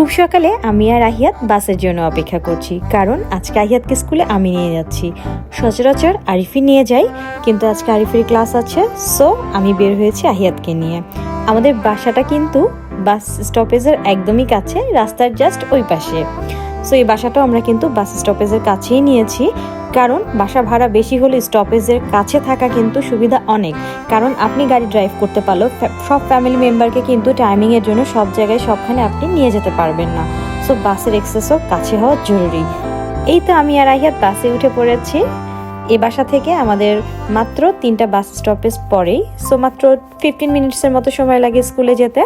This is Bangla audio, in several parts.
খুব সকালে আমি আর আহিয়াত বাসের জন্য অপেক্ষা করছি, কারণ আজকে আহিয়াতকে স্কুলে আমি নিয়ে যাচ্ছি। সচরাচর আরিফি নিয়ে যাই, কিন্তু আজকে আরিফির ক্লাস আছে, সো আমি বের হয়েছি আহিয়াতকে নিয়ে। আমাদের বাসাটা কিন্তু বাস স্টপেজের একদমই কাছে, রাস্তার জাস্ট ওই পাশে। সো এই বাসাটাও আমরা কিন্তু বাস স্টপেজের কাছেই নিয়েছি। কারণ বাসা ভাড়া বেশি হলে স্টপেজের কাছে থাকা কিন্তু সুবিধা অনেক। কারণ আপনি গাড়ি ড্রাইভ করতে পারলেও সব ফ্যামিলি মেম্বারকে কিন্তু টাইমিংয়ের জন্য সব জায়গায় সবখানে আপনি নিয়ে যেতে পারবেন না। সো বাসের এক্সেসও কাছে হওয়া জরুরি। এই তো আমি আর আহিয়াত বাসে উঠে পড়েছি। এ বাসা থেকে আমাদের মাত্র তিনটা বাস স্টপেজ পরেই। সো মাত্র ফিফটিন মিনিটসের মতো সময় লাগে স্কুলে যেতে।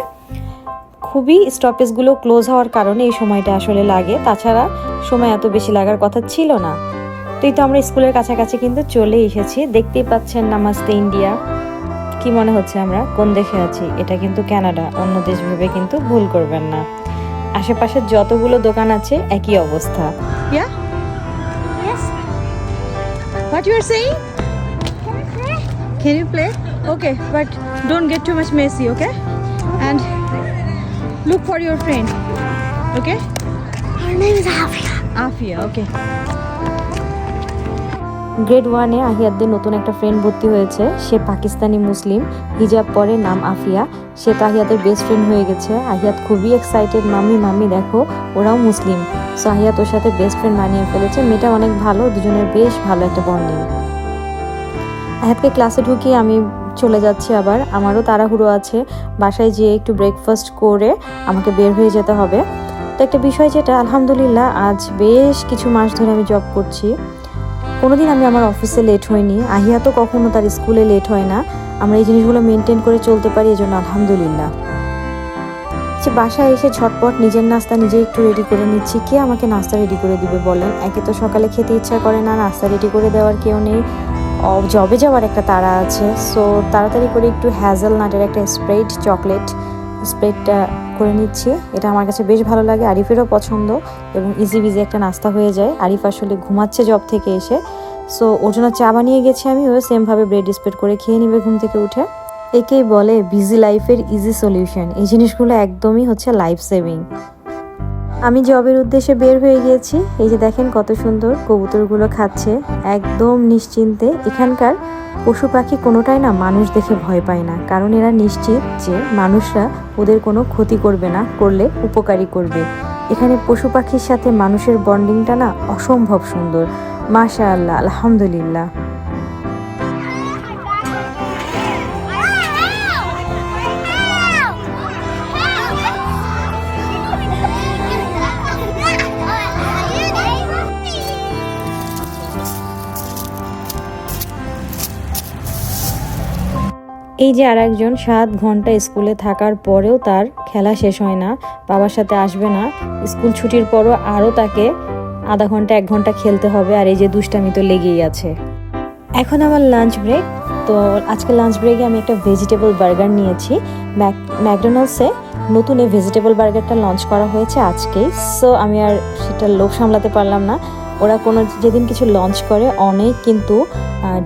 খুবই স্টপেজগুলো ক্লোজ হওয়ার কারণে এই সময়টা আসলে লাগে। তাছাড়া সময় এত বেশি লাগার কথা ছিল না। তো এই তো আমরা স্কুলের কাছাকাছি কিন্তু চলে এসেছি দেখতেই পাচ্ছেন নামাজতে ইন্ডিয়া কি মনে হচ্ছে আমরা কোন দেশে আছি এটা কিন্তু কানাডা অন্য দেশ ভেবে কিন্তু ভুল করবেন না আশেপাশে যতগুলো দোকান আছে একই অবস্থা Yeah? Yes. What you are saying? Can I play? Can you play? Okay, but don't get too much messy, okay? And look for your friend. Okay? Her name is Afia. Afia, okay. Grade ওয়ানে আহিয়াদের নতুন একটা ফ্রেন্ড ভর্তি হয়েছে। সে পাকিস্তানি মুসলিম হিজাব পরে, নাম আফিয়া। সে তো আহিয়াদের বেস্ট ফ্রেন্ড হয়ে গেছে। আহিয়াত খুবই এক্সাইটেড মাম্মি মাম্মি, দেখো, ওরাও মুসলিম। সো আহিয়াত ওর সাথে বেস্ট ফ্রেন্ড বানিয়ে ফেলেছে। মেয়েটা অনেক ভালো, দুজনের বেশ ভালো একটা বন্ডিং আহিয়াতকে ক্লাসে ঢুকিয়ে আমি চলে যাচ্ছি আবার। আমারও তাড়াহুড়ো আছে। বাসায় যেয়ে একটু ব্রেকফাস্ট করে আমাকে বের হয়ে যেতে হবে। তো একটা বিষয় যেটা, আলহামদুলিল্লাহ, আজ বেশ কিছু মাস ধরে আমি জব করছি। কোনোদিন আমি আমার অফিসে লেট হইনি। আহিয়া তো কখনো তার স্কুলে লেট হয় না। আমরা এই জিনিসগুলো মেনটেন করে চলতে পারি এই জন্য আলহামদুলিল্লাহ। যে বাসায় এসে ঝটপট নিজের নাস্তা নিজে একটু রেডি করে নিচ্ছি। কে আমাকে নাস্তা রেডি করে দিবে বলেন? একে তো সকালে খেতে ইচ্ছা করে না, নাস্তা রেডি করে দেওয়ার কেউ নেই। জবে যাওয়ার একটা তারা আছে। সো তাড়াতাড়ি করে একটু হ্যাজেল নাটের একটা স্প্রেড চকলেট স্প্রেডটা করে নিচ্ছি। এটা আমার কাছে বেশ ভালো লাগে। আরিফেরও পছন্দ এবং ইজি বিজি একটা নাস্তা হয়ে যায়। আরিফ আসলে ঘুমাচ্ছে জব থেকে এসে। সো ওর জন্য চা বানিয়ে গেছি আমি। ও সেমভাবে ব্রেড স্প্রেড করে খেয়ে নিবে ঘুম থেকে উঠে। একেই বলে বিজি লাইফের ইজি সলিউশন এই জিনিসগুলো একদমই হচ্ছে লাইফ সেভিং আমি জবের উদ্দেশ্যে বের হয়ে গিয়েছি। এই যে দেখেন কত সুন্দর কবুতরগুলো খাচ্ছে। একদম নিশ্চিন্তে। এখানকার পশু পাখি কোনোটাই না মানুষ দেখে ভয় পায় না। কারণ এরা নিশ্চিত যে মানুষরা ওদের কোনো ক্ষতি করবে না, করলে উপকারী করবে। এখানে পশু পাখির সাথে মানুষের বন্ডিংটা না অসম্ভব সুন্দর। মাশা আল্লাহ আলহামদুলিল্লাহ। এই যে আর একজন সাত ঘণ্টা স্কুলে থাকার পরেও তার খেলা শেষ হয় না, বাবার সাথে আসবে না, স্কুল ছুটির পরও আরও তাকে আধা ঘণ্টা, এক ঘণ্টা খেলতে হবে আর এই যে দুষ্টামি তো লেগেই আছে। এখন আমার লাঞ্চ ব্রেক তো আজকে লাঞ্চ ব্রেকে আমি একটা ভেজিটেবল বার্গার নিয়েছি। ম্যাক ম্যাকডোনাল্ডসে নতুন এই ভেজিটেবল বার্গারটা লঞ্চ করা হয়েছে আজকেই। সো আমি আর সেটা লোভ সামলাতে পারলাম না। ওরা কোনো, যেদিন কিছু লঞ্চ করে, অনেক কিন্তু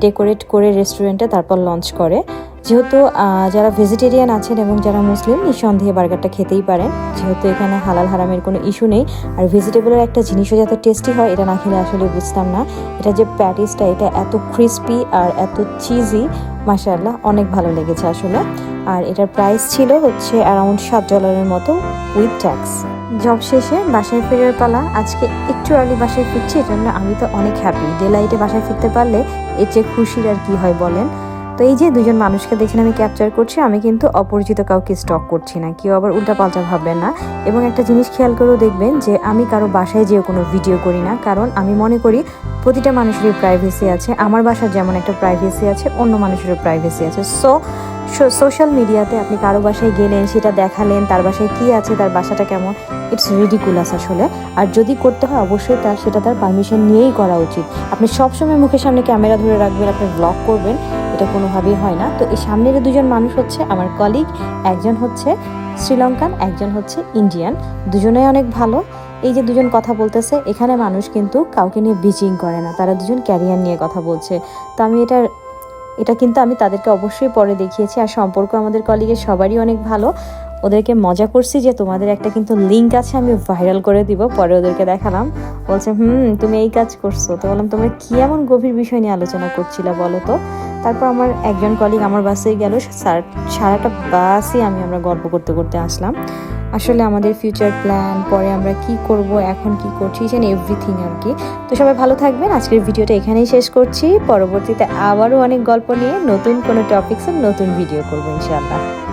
ডেকোরেট করে রেস্টুরেন্টে তারপর লঞ্চ করে। যেহেতু যারা ভেজিটেরিয়ান আছেন এবং যারা মুসলিম, নিঃসন্দেহে বার্গারটা খেতেই পারেন। যেহেতু এখানে হালাল হারামের কোনো ইস্যু নেই। আর ভেজিটেবলের একটা জিনিসও যত টেস্টি হয়, এটা না খেলে আসলে বুঝতাম না। এটা যে প্যাটিসটা এটা এত ক্রিস্পি আর এত চিজি মাসাল্লাহ অনেক ভালো লেগেছে আসলে। আর এটার প্রাইস ছিল হচ্ছে অ্যারাউন্ড সাত ডলারের মতো উইথ ট্যাক্স জব শেষে বাসায় ফেরার পালা, আজকে একটু আর্লি বাসায় ফিরছি, এজন্য আমি তো অনেক হ্যাপি ডে লাইটে বাসায় ফিরতে পারলে, এর চেয়ে খুশির আর কি হয় বলেন? তো এই যে দুজন মানুষকে দেখেন আমি ক্যাপচার করছি, আমি কিন্তু অপরিচিত কাউকে স্টক করছি না, কেউ আবার উল্টাপাল্টা ভাববেন না। এবং একটা জিনিস খেয়াল করেও দেখবেন যে আমি কারও বাসায় যেয়ে কোনো ভিডিও করি না, কারণ আমি মনে করি প্রতিটা মানুষেরই প্রাইভেসি আছে, আমার বাসার যেমন একটা প্রাইভেসি আছে, অন্য মানুষেরও প্রাইভেসি আছে। সো সোশ্যাল মিডিয়াতে আপনি কারও বাসায় গেলেন, সেটা দেখালেন, তার বাসায় কি আছে, তার বাসাটা কেমন ইটস রিডিকুলাস আসলে। আর যদি করতে হয় অবশ্যই তার, সেটা তার পারমিশন নিয়েই করা উচিত। আপনি সবসময় মুখের সামনে ক্যামেরা ধরে রাখবেন, আপনি ব্লগ করবেন এটা কোনোভাবেই হয় না। তো এই সামনের দুজন মানুষ হচ্ছে আমার কলিগ একজন হচ্ছে শ্রীলঙ্কান, একজন হচ্ছে ইন্ডিয়ান দুজনেই অনেক ভালো। এই যে দুজন কথা বলতেছে, এখানে মানুষ কিন্তু কাউকে নিয়ে বিচিং করে না। তারা দুজন ক্যারিয়ার নিয়ে কথা বলছে। তো আমি এটা এটা কিন্তু আমি তাদেরকে অবশ্যই পরে দেখিয়েছি। আর সম্পর্ক আমাদের কলিগের সবারই অনেক ভালো। ওদেরকে মজা করছি যে তোমাদের একটা কিন্তু লিঙ্ক আছে, আমি ভাইরাল করে দিব, পরে ওদেরকে দেখালাম। বলছে, হুম, তুমি এই কাজ করছ। তো বললাম, তোমরা কি এমন গভীর বিষয় নিয়ে আলোচনা করছিলে বলো তো? তারপর আমার একজন কলিগ আমার বাসে গেল, সার- সারাটা বাসই আমি আমরা গল্প করতে করতে আসলাম। আসলে আমাদের ফিউচার প্ল্যান পরে আমরা কি করব, এখন কি করছি যেন এভরিথিং আর কি তো সবাই ভালো থাকবেন, আজকের ভিডিওটা এখানেই শেষ করছি। পরবর্তীতে আবারও অনেক গল্প নিয়ে নতুন কোনো টপিক্সের নতুন ভিডিও করব, ইনশাআল্লাহ।